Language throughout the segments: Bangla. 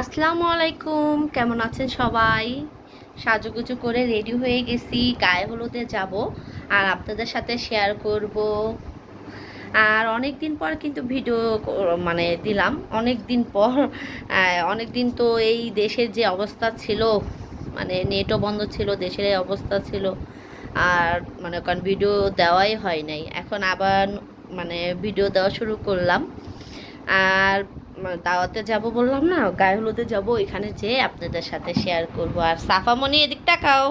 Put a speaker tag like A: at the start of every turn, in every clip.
A: আসসালামু আলাইকুম। কেমন আছেন সবাই? সাজুগুজু করে রেডি হয়ে গেছি, গায়ে হলুদে যাব আর আপনাদের সাথে শেয়ার করব। আর অনেক দিন পর কিন্তু ভিডিও মানে দিলাম। অনেক দিন পর অনেক দিন তো এই দেশের যে অবস্থা ছিল মানে নেটও বন্ধ ছিল, দেশের এই অবস্থা ছিল, আর মানে কারণ ভিডিও দেওয়াই হয় নাই। এখন আবার মানে ভিডিও দেওয়া শুরু করলাম। আর দাওয়াতে যাব বললাম না গায়ে হলুদে যাব ওইখানে যেয়ে আপনাদের সাথে শেয়ার করব। আর সাফামণি এদিক তাকাও।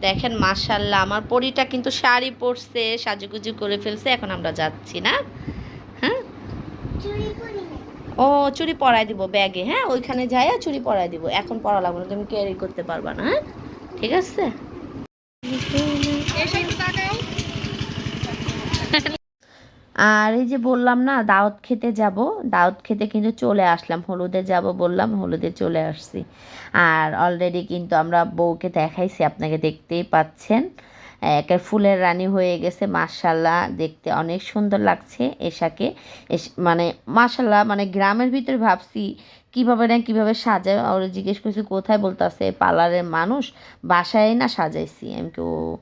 A: দেখেন মাশাল্লাহ আমার পরিটা কিন্তু শাড়ি পরছে সাজুগুজু করে ফেলছে এখন আমরা যাচ্ছি না? হ্যাঁ? ও চুরি পরাই দিব ব্যাগে হ্যাঁ? ওইখানে যাই চুরি পরাই দিব এখন পরা লাগবে না তুমি ক্যারি করতে পারবা না হ্যাঁ? ঠিক আছে? আর এই যে বললাম না, দাওয়াত খেতে যাব। দাওয়াত খেতে কিন্তু চলে আসলাম। হলুদে যাব বললাম, হলুদে চলে আসছি। আর অলরেডি কিন্তু আমরা বউকে দেখাইছি, আপনাকে দেখতেই পাচ্ছেন। একের ফুলের রানী হয়ে গেছে মাশাল্লাহ দেখতে অনেক সুন্দর লাগছে এশাকে। মানে মাশাল্লাহ মানে গ্রামের ভিতরে ভাবছি কীভাবে না কীভাবে সাজায়। ওরা জিজ্ঞেস করছি, কোথায় বলতেছে, পার্লারের মানুষ? বাসায় না সাজাইছি। আমি কি ও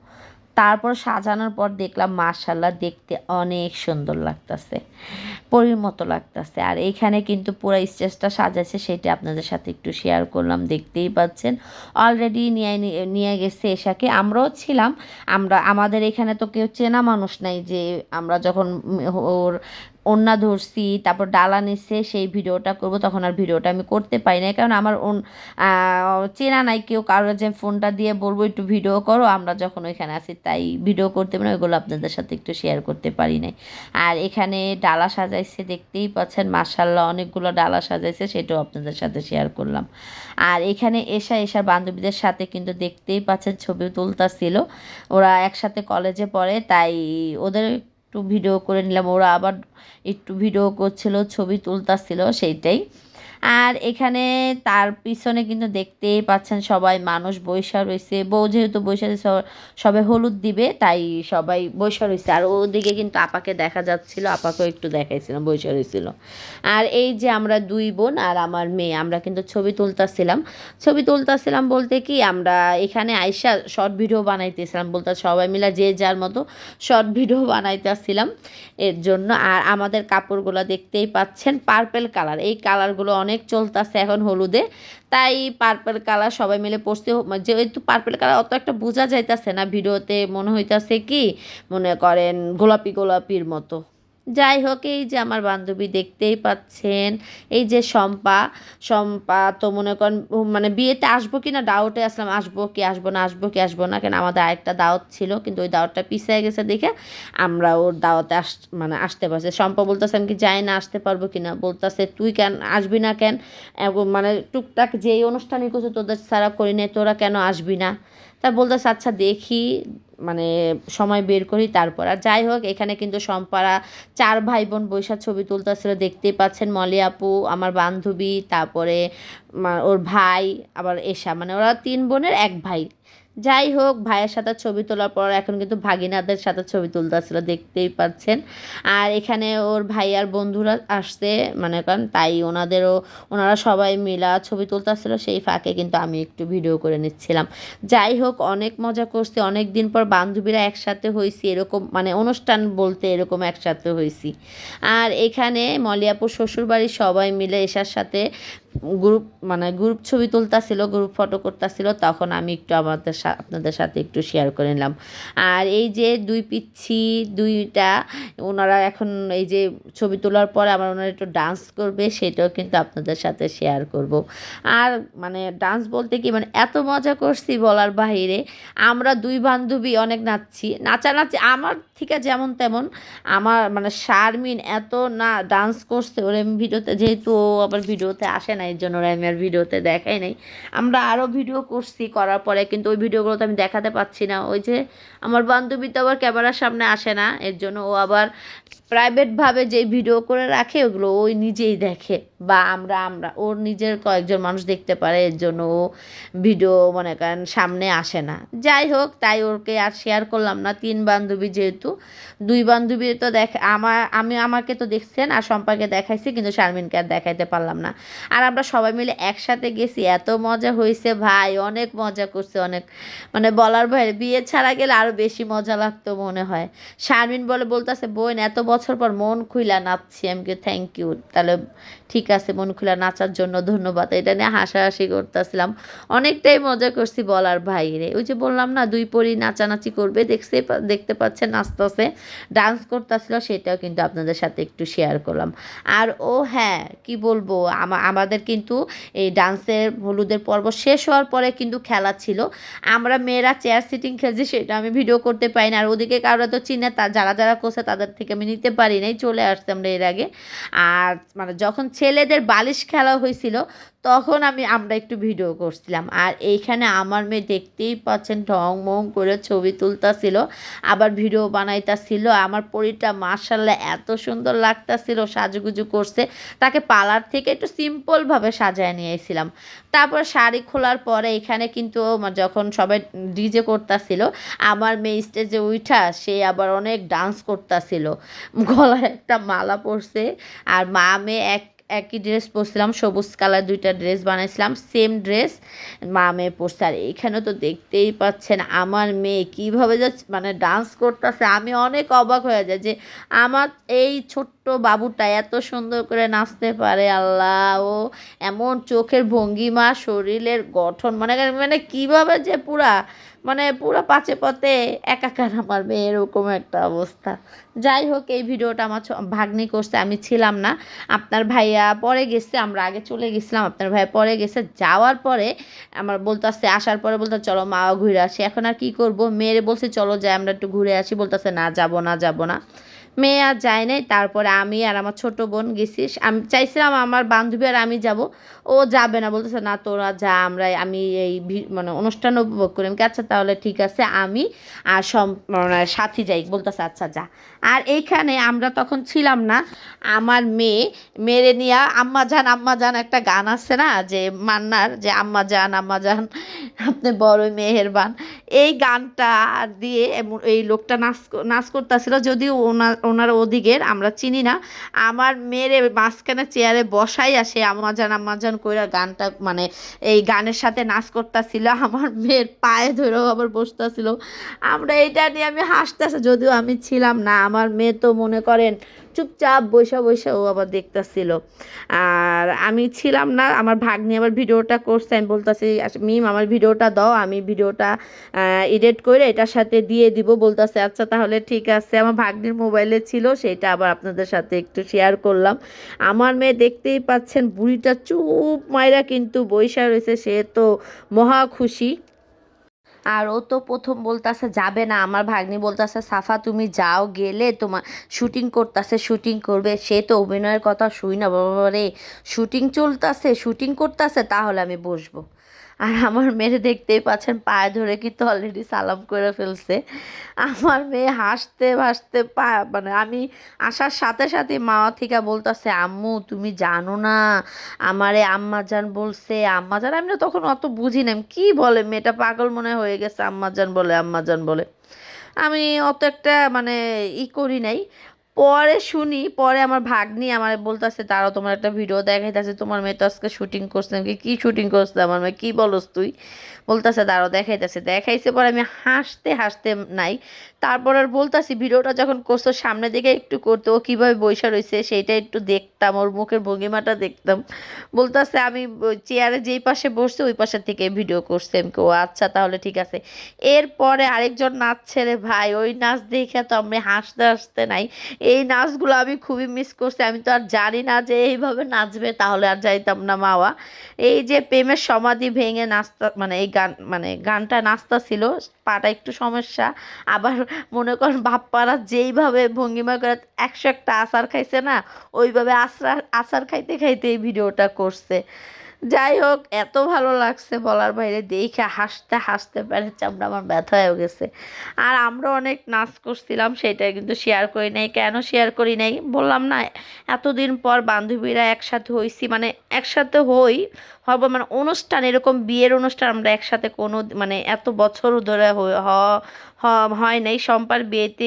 A: তারপর সাজানোর পর দেখলাম মার্শাল্লাহ দেখতে অনেক সুন্দর লাগতেছে। পরির মতো লাগতেছে। আর এইখানে কিন্তু পুরো স্টেজটা সাজাইছে, সেটা আপনাদের সাথে একটু শেয়ার করলাম, দেখতেই পাচ্ছেন। অলরেডি নিয়ে নিয়ে গেছে এশাকে। আমরাও ছিলাম, আমরা, আমাদের এখানে তো কেউ চেনা মানুষ নাই যে আমরা যখন ওর ওন্না ধরছি, তারপর ডালা নিচ্ছে সেই ভিডিওটা করব, তখন আর ভিডিওটা আমি করতে পারি না কারণ আমার ওন চেনা নাই কেউ কারোর যে ফোনটা দিয়ে বলব, একটু ভিডিও করো, আমরা যখন ওইখানে আছি তাই ভিডিও করতে পারি ওইগুলো আপনাদের সাথে একটু শেয়ার করতে পারি নাই। আর এখানে ডালা সাজাইছে, দেখতেই পাচ্ছেন মার্শাল্লাহ অনেকগুলো ডালা সাজাইছে, সেটাও আপনাদের সাথে শেয়ার করলাম। আর এখানে এসা এসার বান্ধবীদের সাথে কিন্তু দেখতেই পাচ্ছেন, ছবি তুলতাছিল। ওরা একসাথে কলেজে পড়ে, তাই ওদের একটু ভিডিও করে নিলাম। ওরা আবার একটু ভিডিও করছিল ছবি তুলতাছিল সেইটাই। আর এখানে তার পিছনে কিন্তু দেখতেই পাচ্ছেন সবাই মানুষ বৈশা রয়েছে। বউ যেহেতু বৈশা সবাই হলুদ দিবে, তাই সবাই বৈশা রয়েছে। আর ওদিকে কিন্তু আপাকে দেখা যাচ্ছিল, আপাকেও একটু দেখাইছিলাম বৈশা রয়েছিল। আর এই যে আমরা দুই বোন আর আমার মেয়ে, আমরা কিন্তু ছবি তুলতাছিলাম। ছবি তুলতাছিলাম বলতে কি, আমরা এখানে আইসা শর্ট ভিডিও বানাইতেছিলাম বলতে, সবাই মিলে যে যার মতো শর্ট ভিডিও বানাইতেছিলাম। এর জন্য আর আমাদের কাপড়গুলো দেখতেই পাচ্ছেন পার্পেল কালার এই কালারগুলো অনেক চলতেছে এখন হলুদে। তাই পার্পেল কালার সবাই মিলে পড়তে যেহেতু পার্পেল কালার অত একটা বোঝা যাইতাছে না ভিডিওতে, মনে হইতাছে কি? মনে করেন গোলাপি গোলাপির মতো। যাই হোক, এই যে আমার বান্ধবী দেখতেই পাচ্ছেন, এই যে শম্পা শম্পা তো মনে করেন মানে বিয়েতে আসব কি না ডাউটে আসলাম, আসব কি, আসব না, আসব কি, আসব না, কেন আমাদের আরেকটা দাওয়াত ছিল, কিন্তু ওই দাওয়াতটা পিছিয়ে গেছে দেখে আমরা ওর দাওয়াতে আস মানে আসতে পারছি। শম্পা বলতেছে, আমি কি যাই না, আসতে পারব কি না? বলতেছে, তুই কেন আসবি না কেন? মানে টুকটাক যেই অনুষ্ঠানই করছ, তোদের ছাড়া করি নাই, তোরা কেন আসবি না? তা বলতেছে আচ্ছা দেখি মানে সময় বের করি, তারপর। আর যাই হোক, এখানে কিন্তু সম্পারা চার ভাই বোন বৈশা ছবি তুলতেছিল দেখতেই পাচ্ছেন মলি আপু, আমার বান্ধবী, তারপরে ওর ভাই, আবার এসা মানে ওরা তিন বোনের এক ভাই। যাই হোক, ভাইয়ের সাথে ছবি তোলার পর এখন কিন্তু ভাগিনাদের সাথে ছবি তুলতেছিল দেখতেই পাচ্ছেন। আর এখানে ওর ভাই আর বন্ধুরা আসছে মানে কারণ তাই ওনাদেরও, ওনারা সবাই মিলা ছবি তুলতেছিল সেই ফাঁকে কিন্তু আমি একটু ভিডিও করে নিচ্ছিলাম। যাই হোক, অনেক মজা করছি, অনেক দিন পর বান্ধবীরা একসাথে হয়েছি এরকম মানে অনুষ্ঠান বলতে এরকম একসাথে হয়েছি আর এখানে মলিয়াপুর শ্বশুরবাড়ির সবাই মিলে এসার সাথে গ্রুপ মানে গ্রুপ ছবি তুলতাছিল গ্রুপ ফটো করতেছিল, তখন আমি একটু আমাদের আপনাদের সাথে একটু শেয়ার করে নিলাম। আর এই যে দুই পিচ্ছি দুইটা, ওনারা এখন এই যে ছবি তোলার পরে আমার ওনারা একটু ডান্স করবে, সেটাও কিন্তু আপনাদের সাথে শেয়ার করব। আর মানে ডান্স বলতে কি মানে এত মজা করছি বলার বাইরে আমরা দুই বান্ধবী অনেক নাচছি। নাচানাচি, আমার থেকে যেমন তেমন, আমার মানে শারমিন এত না ডান্স করছে, ওর ভিডিওতে, যেহেতু আবার ভিডিওতে আসে না এর জন্য আমি আর ভিডিওতে দেখাই নাই। আমরা আরও ভিডিও করছি করার পরে, কিন্তু ওই ভিডিওগুলো তো আমি দেখাতে পাচ্ছি না। ওই যে আমার বান্ধবী তো আবার ক্যামেরার সামনে আসে না, এর জন্য ও আবার প্রাইভেটভাবে যে ভিডিও করে রাখে, ওগুলো ওই নিজেই দেখে। বা আমরা আমরা, ওর নিজের কয়েকজন মানুষ দেখতে পারে, এর জন্য ও ভিডিও মনে করেন সামনে আসে না। যাই হোক, তাই ওকে আর শেয়ার করলাম না, তিন বান্ধবী যেহেতু। দুই বান্ধবী তো দেখ আমার আমি আমাকে তো দেখছেন, আর সম্পাকে দেখাইছি, কিন্তু শারমিনকে আর দেখাইতে পারলাম না। আর আমরা সবাই মিলে একসাথে গেছি। এত মজা হয়েছে ভাই, অনেক মজা করছে অনেক। মানে বলার ভয় বিয়ে ছাড়া গেলে আরও বেশি মজা লাগতো মনে হয়। শারমিন বলে বলতে আছে বোন, এত বছর পর মন খুইলা নাচছি, আমি থ্যাংক ইউ তাহলে ঠিক আছে, মন খুলা নাচার জন্য ধন্যবাদ। এটা নিয়ে হাসাহাসি করতেছিলাম। অনেকটাই মজা করছি বলার বাইরে। ওই যে বললাম না, দুই পরি নাচানাচি করবে দেখতে দেখতে পাচ্ছে নাচতেছে ডান্স করতেছিল, সেটাও কিন্তু আপনাদের সাথে একটু শেয়ার করলাম। আর ও হ্যাঁ কি বলব আমাদের কিন্তু এই ডান্সের হলুদের পর্ব শেষ হওয়ার পরে কিন্তু খেলা ছিল। আমরা মেয়েরা চেয়ার সিটিং খেলছি, সেটা আমি ভিডিও করতে পারি না। আর ওদিকে কারোর তো চিনে, তা, যারা যারা করছে, তাদের থেকে আমি নিতে পারি নাই, চলে আসছে আমরা এর আগে। আর মানে যখন ছেলেদের বালিশ খেলা হয়েছিল, তখন আমি, আমরা একটু ভিডিও করছিলাম। আর এইখানে আমার মেয়ে দেখতেই পাচ্ছেন ঢং মং করে ছবি তুলতাছিল, আবার ভিডিও বানাইতাছিল। আমার পরিটা মার্শাল্লাহ এত সুন্দর লাগতাছিল, সাজুগুজু করছে। তাকে পালার থেকে একটু সিম্পলভাবে সাজায় নিয়ে এসেছিলাম তারপর শাড়ি খোলার পরে এখানে কিন্তু যখন সবাই ডিজে করতাছিল, আমার মেয়ে স্টেজে উঠা সে আবার অনেক ডান্স করতাছিল। গলায় একটা মালা পরছে আর মা মেয়ে এক, একই ড্রেস পরছিলাম, সবুজ কালার দুইটা ড্রেস বানাইছিলাম সেম ড্রেস মা, মেয়ে পরছে। আর এখানে তো দেখতেই পাচ্ছেন আমার মেয়ে কীভাবে যে মানে ডান্স করতেছে, আমি অনেক অবাক হয়ে যাই যে আমার এই ছোট্ট বাবুটা এত সুন্দর করে নাচতে পারে, আল্লাহ, ও এমন চোখের ভঙ্গিমা শরীরের গঠন মানে মানে কীভাবে যে পুরা মানে পুরো পাচে পথে একাকার আমার মেয়ে, এরকম একটা অবস্থা। যাই হোক, এই ভিডিওটা আমার ভাগ্নি করছে, আমি ছিলাম না। আপনার ভাইয়া পরে গেছে, আমরা আগে চলে গেছিলাম, আপনার ভাইয়া পরে গেছে। যাওয়ার পরে আমার বলতেছে, আসার পরে বলতে চলো মা ঘুরে আসি। এখন আর কি করব? মেয়েরে বলছে, চলো যাই, আমরা একটু ঘুরে আসি। বলতেছে, না, যাব না যাব না। মেয়ে আর যায় নাই, তারপরে আমি আর আমার ছোট বোন গেছি আমি চাইছিলাম আমার বান্ধবী আর আমি যাব, ও যাবে না, বলতেছে, না, তোরা যা, আমরা আমি এই মানে অনুষ্ঠান উপভোগ করি। আমি আচ্ছা তাহলে ঠিক আছে, আমি আর সম মানে সাথী যাই। বলতেছে আচ্ছা যা। আর এইখানে আমরা তখন ছিলাম না, আমার মেয়ে, মেরে নিয়ে আম্মা জান আম্মা জান একটা গান আছে না, যে মান্নার, যে আম্মা জান আম্মা জান আপনি বড় মেহেরবান। এই গানটা দিয়ে এই লোকটা নাচ নাচ করতেছিল, যদিও ওনার ওনার ওদিকের, আমরা চিনি না। আমার মেয়ের মাঝখানে চেয়ারে বসাই আসে আমাজান আমাজান কইরা গানটা মানে এই গানের সাথে নাচ করতেছিল। আমার মেয়ের পায়ে ধরেও আবার বসতেছিল। আমরা এটা নিয়ে আমি হাসতেছি, যদিও আমি ছিলাম না। আমার মেয়ে তো মনে করেন চুপচাপ বসে বসে ও আবার দেখতেছিল। আর আমি ছিলাম না, আমার ভাগ্নি আবার ভিডিওটা করছে, আমি বলতেছি মিম, আমার ভিডিওটা দাও, আমি ভিডিওটা এডিট করে এটার সাথে দিয়ে দিব। বলতেছে আচ্ছা তাহলে ঠিক আছে। আমার ভাগ্নির মোবাইলে ছিল, সেটা আবার আপনাদের সাথে একটু শেয়ার করলাম। আমার মেয়ে দেখতেই পাচ্ছেন, বুড়িটা চুপ মায়েরা কিন্তু বৈশা রয়েছে, সে তো মহা খুশি। আর ও তো প্রথম বলতেছে, যাবে না, আমার ভাগ্নি বলতেছে, সাফা তুমি যাও, গেলে তোমার শুটিং করতেছে শুটিং করবে। সে তো অভিনয়ের কথা শুই না, বাবা রে। শুটিং চলতেছে শুটিং করতেছে, তাহলে আমি বসবো। আর আমার মেয়ে দেখতেই পাচ্ছেন, পায়ে ধরে কিন্তু অলরেডি সালাম করে ফেলছে। আমার মেয়ে হাসতে ভাসতে পা মানে আমি আসার সাথে সাথে মা থেকে বলতেছে, আম্মু, তুমি জানো না, আমার আমারে আম্মাজান বলছে। আম্মাজান, আমি তখন অত বুঝি না কি বলে, মেয়েটা পাগল মনে হয়ে গেছে, আম্মাজান বলে আম্মাজান বলে। আমি অত একটা মানে ই করি নাই পরে শুনি পরে আমার ভাগ্নি আমার বলতেছে তারও তোমার একটা ভিডিও দেখাইতেছে তোমার মেয়ে তো আজকে শুটিং করছে। কি, কি শুটিং করছে আমার মেয়ে? কী বলস তুই? বলতেছে তারও দেখাইতেছে। দেখাইছে পরে আমি হাসতে হাসতে নাই। তারপর আর বলতাছি ভিডিওটা যখন করছ সামনে দিকে একটু করতো ও কীভাবে বৈশা রয়েছে সেইটা একটু দেখতাম ওর মুখের ভঙ্গিমাটা দেখতাম। বলতাছে আমি চেয়ারে যেই পাশে বসছে ওই পাশে থেকে ভিডিও করছে। আমি ও আচ্ছা তাহলে ঠিক আছে। এরপরে আরেকজন নাচ রে ভাই ওই নাচ দেখে তো আমি হাসতে হাসতে নাই। এই নাচগুলো আমি খুবই মিস করছি। আমি তো আর জানি না যে এইভাবে নাচবে, তাহলে আর যাইতাম না মাওয়া। এই যে প্রেমের সমাধি ভেঙে নাচতা মানে এই গান মানে গানটা নাচতা ছিল পাটা একটু সমস্যা। আবার মনে করেন বাপ্পারা যেইভাবে ভঙ্গিমা করে, একশো একটা আচার খাইছে না, ওইভাবে আচার আচার খাইতে খাইতে এই ভিডিওটা করছে। যাই হোক, এত ভালো লাগছে বলার বাইরে। দেখে হাসতে হাসতে পারে চামড়া আমার ব্যথা হয়ে গেছে। আর আমরা অনেক নাচ করছিলাম সেটা কিন্তু শেয়ার করি নাই। কেন শেয়ার করি নাই? বললাম না, এতদিন পর বান্ধবীরা একসাথে হইছি মানে একসাথে হই হব মানে অনুষ্ঠান, এরকম বিয়ের অনুষ্ঠান আমরা একসাথে কোনো মানে এত বছর ধরে হয় নাই, সম্পার বিয়েতে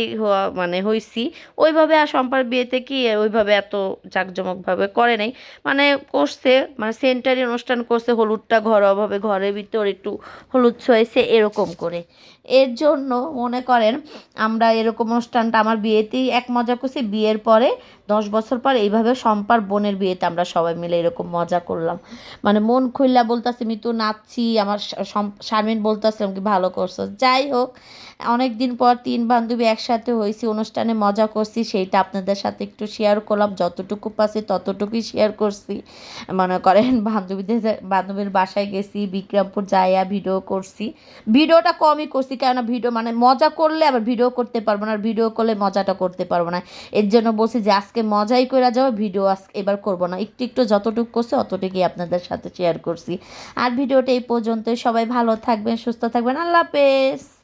A: মানে হয়েছি ওইভাবে আর সম্পার বিয়েতে কি ওইভাবে এত জাঁকজমকভাবে করে নাই। মানে করছে মানে সেন্টারে অনুষ্ঠান করছে, হলুদটা ঘরোয়াভাবে ঘরের ভিতর একটু হলুদ ছয়েছে এরকম করে। এর জন্য মনে করেন আমরা এরকম অনুষ্ঠানটা আমার বিয়েতেই এক মজা করছি। বিয়ের পরে, দশ বছর পর এইভাবে সম্পার বোনের বিয়েতে আমরা সবাই মিলে এরকম মজা করলাম। মানে মন খুললা বলতেছে, মিতু, নাচছি। আমার শারমিন বলতেছিলাম কি ভালো করছ। যাই হোক অনেক দিন পর তিন বান্ধবী একসাথে হয়েছি, অনুষ্ঠানে মজা করছি, সেইটা আপনাদের সাথে একটু শেয়ার করলাম। যতটুকু পাচ্ছি ততটুকুই শেয়ার করছি। মনে করেন বান্ধবীদের, বান্ধবীর বাসায় গেছি, বিক্রমপুর যাইয়া ভিডিও করছি। ভিডিওটা কমই করছি, কেননা ভিডিও মানে মজা করলে আবার ভিডিও করতে পারব না, আর ভিডিও করলে মজাটা করতে পারব না। এর জন্য বলছি যে আজকে মজাই করে যাব ভিডিও আজকে এবার করব না। একটু একটু যতটুকু করছি অতটুকুই আপনাদের সাথে শেয়ার করছি। আর ভিডিওটা এই পর্যন্তই। সবাই ভালো থাকবেন, সুস্থ থাকবেন। আল্লাহ হাফেজ।